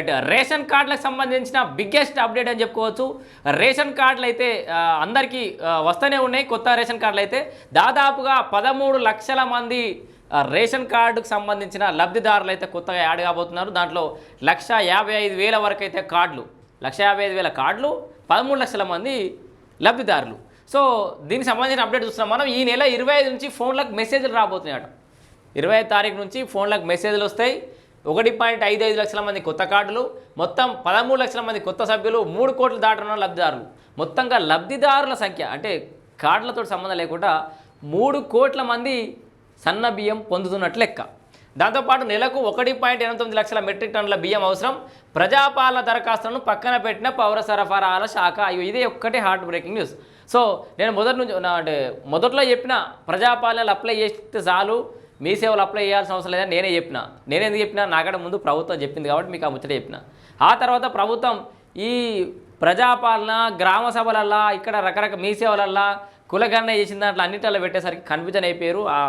Uh, ration కార్డులకు సంబంధించిన biggest update అని చెప్పుకోవచ్చు. రేషన్ కార్డులు అయితే అందరికీ వస్తూనే ఉన్నాయి. కొత్త రేషన్ కార్డులు అయితే దాదాపుగా పదమూడు లక్షల మంది రేషన్ కార్డుకు సంబంధించిన లబ్ధిదారులు అయితే కొత్తగా యాడ్ కాబోతున్నారు. దాంట్లో లక్ష యాభై ఐదు వేల వరకు అయితే కార్డులు. లక్ష యాభై ఐదు వేల కార్డులు పదమూడు లక్షల మంది లబ్ధిదారులు. సో దీనికి సంబంధించిన అప్డేట్ చూస్తున్నాం మనం. ఈ నెల ఇరవై ఐదు నుంచి ఫోన్లకు మెసేజ్లు రాబోతున్నాయట. ఇరవై ఐదు తారీఖు నుంచి ఫోన్లకు మెసేజ్లు వస్తాయి. ఒకటి పాయింట్ ఐదు ఐదు లక్షల మంది కొత్త కార్డులు మొత్తం పదమూడు లక్షల మంది కొత్త సభ్యులు మూడు కోట్లు దాటనున్న లబ్ధిదారులు. మొత్తంగా లబ్ధిదారుల సంఖ్య అంటే కార్డులతో సంబంధం లేకుండా మూడు కోట్ల మంది సన్న బియ్యం పొందుతున్నట్లు లెక్క. దాంతోపాటు నెలకు ఒకటి పాయింట్ ఎనభై తొమ్మిది లక్షల మెట్రిక్ టన్నుల బియ్యం అవసరం. ప్రజాపాలన దరఖాస్తులను పక్కన పెట్టిన పౌర సరఫరాల శాఖ. అయ్యో ఇదే ఒక్కటే హార్ట్ బ్రేకింగ్ న్యూస్ సో నేను మొదటి నుంచి అంటే మొదట్లో చెప్పిన ప్రజాపాలనలు అప్లై చేస్తే చాలు. మీ సేవలు అప్లై చేయాల్సిన అవసరం లేదని నేనే చెప్పిన. నేను ఎందుకు చెప్పినా? నాకంటే ముందు ప్రభుత్వం చెప్పింది కాబట్టి మీకు ఆ ముచ్చట చెప్పిన. ఆ తర్వాత ప్రభుత్వం ఈ ప్రజాపాలన గ్రామ సభలల్లా ఇక్కడ రకరకాల మీ సేవలల్లా కులగణన చేసిన దాంట్లో అన్నిటిలో పెట్టేసరికి కన్ఫ్యూజన్ అయిపోయారు. ఆ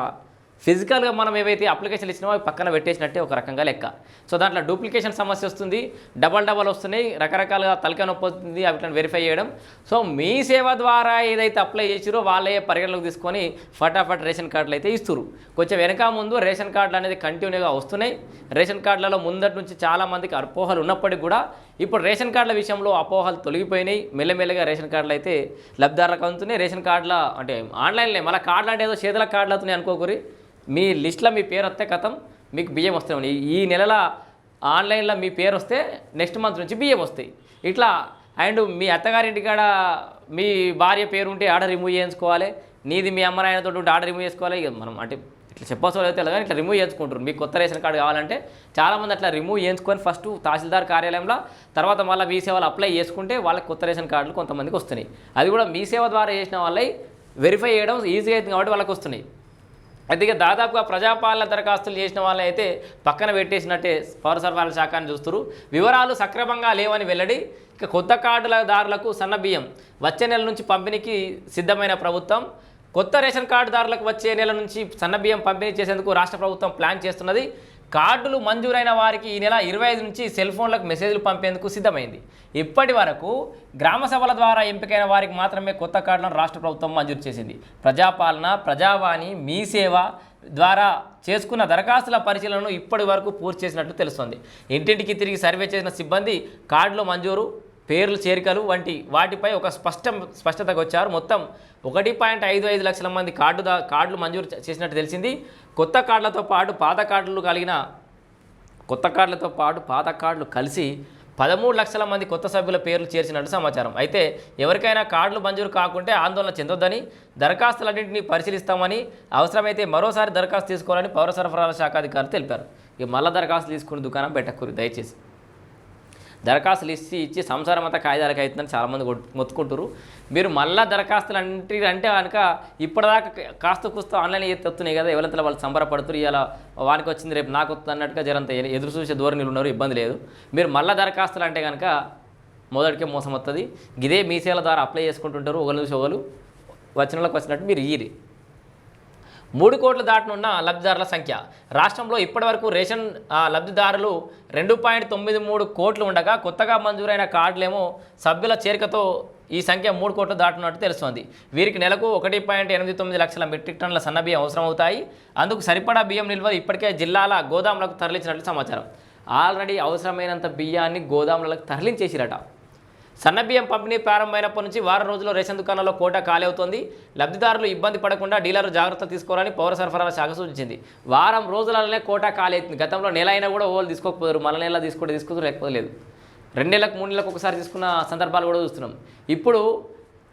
ఫిజికల్గా మనం ఏవైతే అప్లికేషన్లు ఇచ్చినామో అవి పక్కన పెట్టేసినట్టే ఒక రకంగా లెక్క. సో దాంట్లో డూప్లికేషన్ సమస్య వస్తుంది డబల్ డబల్ వస్తున్నాయి రకరకాలుగా తలకాయ నొప్పి వస్తుంది అవి వెరిఫై చేయడం. సో మీ సేవ ద్వారా ఏదైతే అప్లై చేసిరో వాళ్ళే పరిగణలోకి తీసుకొని ఫటాఫట్ రేషన్ కార్డులు అయితే ఇస్తారు కొంచెం వెనక ముందు రేషన్ కార్డులు అనేది కంటిన్యూగా వస్తున్నాయి. రేషన్ కార్డులలో ముందటి నుంచి చాలామందికి అపోహలు ఉన్నప్పటికీ కూడా ఇప్పుడు రేషన్ కార్డుల విషయంలో అపోహలు తొలగిపోయినాయి. మెల్లమెల్లగా రేషన్ కార్డులు అయితే లబ్ధిదారులకు అందుతున్నాయి. రేషన్ కార్డుల అంటే ఆన్లైన్లో మళ్ళీ కార్డులు అంటే ఏదో చేతుల కార్డులు అవుతున్నాయి అనుకోకూరి. మీ లిస్ట్లో మీ పేరు వస్తే కథం మీకు బియ్యం వస్తాయి ఈ నెలల ఆన్లైన్లో మీ పేరు వస్తే నెక్స్ట్ మంత్ నుంచి బియ్యం వస్తాయి. ఇట్లా అండ్ మీ అత్తగారింటి కాడ మీ భార్య పేరు ఉంటే ఆర్డర్ రిమూవ్ చేయించుకోవాలి. నీది మీ అమ్మనాయనతో ఉంటే ఆర్డర్ రిమూవ్ చేసుకోవాలి. ఇక మనం అంటే ఇట్లా చెప్పాల్సిన అయితే కానీ ఇట్లా రిమూవ్ చేసుకుంటారు మీకు కొత్త రేషన్ కార్డు కావాలంటే చాలామంది అట్లా రిమూవ్ చేయించుకొని ఫస్ట్ తహసీల్దార్ కార్యాలయంలో తర్వాత మళ్ళీ మీ సేవలు అప్లై చేసుకుంటే వాళ్ళకి కొత్త రేషన్ కార్డులు కొంతమందికి వస్తున్నాయి. అది కూడా మీ సేవ ద్వారా చేసిన వాళ్ళై వెరిఫై చేయడం ఈజీ అవుతుంది కాబట్టి వాళ్ళకి వస్తున్నాయి. అయితే దాదాపుగా ప్రజాపాలన దరఖాస్తులు చేసిన వాళ్ళు అయితే పక్కన పెట్టేసినట్టే పౌర సరఫరాల శాఖని చూస్తారు వివరాలు సక్రమంగా లేవని వెల్లడి ఇక కొత్త కార్డులదారులకు సన్న బియ్యం వచ్చే నెల నుంచి పంపిణీకి సిద్ధమైన ప్రభుత్వం కొత్త రేషన్ కార్డుదారులకు వచ్చే నెల నుంచి సన్న బియ్యం పంపిణీ చేసేందుకు రాష్ట్ర ప్రభుత్వం ప్లాన్ చేస్తున్నది. కార్డులు మంజూరైన వారికి ఈ నెల ఇరవై ఐదు నుంచి సెల్ ఫోన్లకు మెసేజ్లు పంపేందుకు సిద్ధమైంది. ఇప్పటి వరకు గ్రామ సభల ద్వారా ఎంపికైన వారికి మాత్రమే కొత్త కార్డులను రాష్ట్ర ప్రభుత్వం మంజూరు చేసింది. ప్రజాపాలన ప్రజావాణి మీ సేవ ద్వారా చేసుకున్న దరఖాస్తుల పరిశీలనను ఇప్పటి వరకు పూర్తి చేసినట్టు తెలుస్తోంది. ఇంటింటికి తిరిగి సర్వే చేసిన సిబ్బంది కార్డులు మంజూరు పేర్లు చేరికలు వంటి వాటిపై ఒక స్పష్టం స్పష్టతకు వచ్చారు. మొత్తం ఒకటి పాయింట్ ఐదు ఐదు లక్షల మంది కార్డు కార్డులు మంజూరు చేసినట్టు తెలిసింది. కొత్త కార్డులతో పాటు పాత కార్డులు కలిగిన కొత్త కార్డులతో పాటు పాత కార్డులు కలిసి పదమూడు లక్షల మంది కొత్త సభ్యుల పేర్లు చేర్చినట్టు సమాచారం. అయితే ఎవరికైనా కార్డులు మంజూరు కాకుంటే ఆందోళన చెందొద్దని దరఖాస్తులన్నింటినీ పరిశీలిస్తామని అవసరమైతే మరోసారి దరఖాస్తు తీసుకోవాలని పౌర సరఫరాల శాఖ అధికారులు తెలిపారు. ఇక మళ్ళా దరఖాస్తు తీసుకుని దుకాణం పెట్టకూరు దయచేసి. దరఖాస్తులు ఇచ్చి ఇచ్చి సంసారమంతా కాగితాలకు అవుతుందని చాలామంది మొత్తుకుంటారు మీరు మళ్ళా దరఖాస్తులు అంటే అంటే కనుక ఇప్పటిదాకా కాస్త కూస్త ఆన్లైన్ ఎత్తున్నాయి కదా ఎవరంతా వాళ్ళు సంబరపడుతున్నారు ఇలా వానికి వచ్చింది రేపు నాకు వస్తుంది అన్నట్టుగా జరంత ఎదురు చూసే ధోరణిలు ఉన్నారు ఇబ్బంది లేదు. మీరు మళ్ళా దరఖాస్తులు అంటే కనుక మొదటికే మోసం వస్తుంది ఇదే మీ సేవల ద్వారా అప్లై చేసుకుంటుంటారు ఒకరు చూసి ఒకరు వచ్చిన వాళ్ళకి వచ్చినట్టు మీరు ఇయ్యి మూడు కోట్ల దాటనున్న లబ్ధిదారుల సంఖ్య. రాష్ట్రంలో ఇప్పటివరకు రేషన్ లబ్ధిదారులు రెండు పాయింట్ తొమ్మిది మూడు కోట్లు ఉండగా కొత్తగా మంజూరైన కార్డులేమో సభ్యుల చేరికతో ఈ సంఖ్య మూడు కోట్లు దాటున్నట్టు తెలుస్తోంది. వీరికి నెలకు ఒకటి పాయింట్ ఎనిమిది తొమ్మిది లక్షల మెట్రిక్ టన్నుల సన్న బియ్యం అవసరమవుతాయి. అందుకు సరిపడా బియ్యం నిల్వ ఇప్పటికే జిల్లాల గోదాములకు తరలించినట్లు సమాచారం. ఆల్రెడీ అవసరమైనంత బియ్యాన్ని గోదాములకు తరలించేసిరట. సన్న బియ్యం పంపిణీ ప్రారంభమైనప్పటి నుంచి వారం రోజుల్లో రేషన్ దుకాణాల్లో కోట ఖాళీ అవుతోంది. లబ్ధిదారులు ఇబ్బంది పడకుండా డీలర్లు జాగ్రత్త తీసుకోవాలని పౌర సరఫరాల శాఖ సూచించింది. వారం రోజులలోనే కోట ఖాళీ అవుతుంది. గతంలో నెల అయినా కూడా ఓళ్ళు తీసుకోకపోయారు. మళ్ళీ నెల తీసుకుంటే తీసుకుంటారు లేకపోతే లేదు. రెండు నెలలకు మూడు నెలలకు ఒకసారి తీసుకున్న సందర్భాలు కూడా చూస్తున్నాం. ఇప్పుడు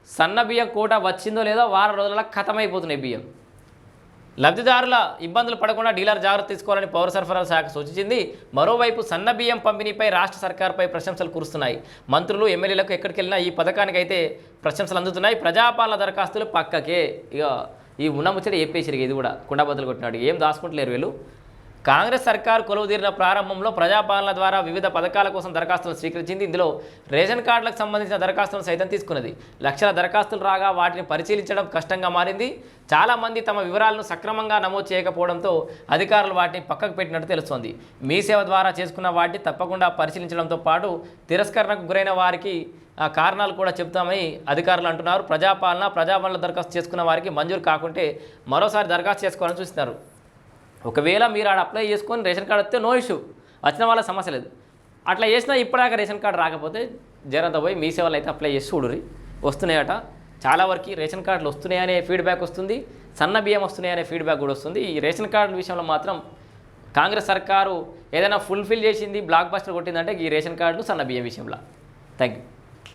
సన్న బియ్యం కోట వచ్చిందో లేదో వారం రోజులలో ఖతమైపోతున్నాయి బియ్యం. లబ్ధిదారుల ఇబ్బందులు పడకుండా డీలర్ జాగ్రత్త తీసుకోవాలని పౌర సరఫరాల శాఖ సూచించింది. మరోవైపు సన్న బియ్యం పంపిణీపై రాష్ట్ర సర్కార్పై ప్రశంసలు కురుస్తున్నాయి. మంత్రులు ఎమ్మెల్యేలకు ఎక్కడికి వెళ్ళినా ఈ పథకానికి అయితే ప్రశంసలు అందుతున్నాయి. ప్రజాపాలన దరఖాస్తులు పక్కకే. ఇక ఈ ఉన్న ముచ్చట చెప్పేసిరు ఇది కూడా. కుండబద్దలు కొట్టినాడు ఏం దాచుకుంటలేరు వీళ్ళు? కాంగ్రెస్ సర్కార్ కొలువుదీరిన ప్రారంభంలో ప్రజాపాలన ద్వారా వివిధ పథకాల కోసం దరఖాస్తులను స్వీకరించింది. ఇందులో రేషన్ కార్డులకు సంబంధించిన దరఖాస్తులను సైతం తీసుకున్నది. లక్షల దరఖాస్తులు రాగా వాటిని పరిశీలించడం కష్టంగా మారింది. చాలామంది తమ వివరాలను సక్రమంగా నమోదు చేయకపోవడంతో అధికారులు వాటిని పక్కకు పెట్టినట్టు తెలుస్తోంది. మీ సేవ ద్వారా చేసుకున్న వాటిని తప్పకుండా పరిశీలించడంతో పాటు తిరస్కరణకు గురైన వారికి ఆ కారణాలు కూడా చెప్తామని అధికారులు అంటున్నారు. ప్రజాపాలన ప్రజాపాలన దరఖాస్తు చేసుకున్న వారికి మంజూరు కాకుంటే మరోసారి దరఖాస్తు చేసుకోవాలని చూస్తున్నారు ఒకవేళ మీరు ఆడ అప్లై చేసుకొని రేషన్ కార్డు వస్తే నో ఇష్యూ వచ్చిన వాళ్ళ సమస్య లేదు. అట్లా చేసినా ఇప్పటిదాకా రేషన్ కార్డు రాకపోతే జరంత పోయి మీ సేవలు అయితే అప్లై చేసి చూడురి వస్తున్నాయట. చాలా వరకు రేషన్ కార్డులు వస్తున్నాయనే ఫీడ్బ్యాక్ వస్తుంది. సన్న బియ్యం వస్తున్నాయనే ఫీడ్బ్యాక్ కూడా వస్తుంది. ఈ రేషన్ కార్డుల విషయంలో మాత్రం కాంగ్రెస్ సర్కారు ఏదైనా ఫుల్ఫిల్ చేసింది బ్లాక్ బస్టర్ కొట్టిందంటే ఈ రేషన్ కార్డులు సన్న బియ్యం విషయంలో. Thank you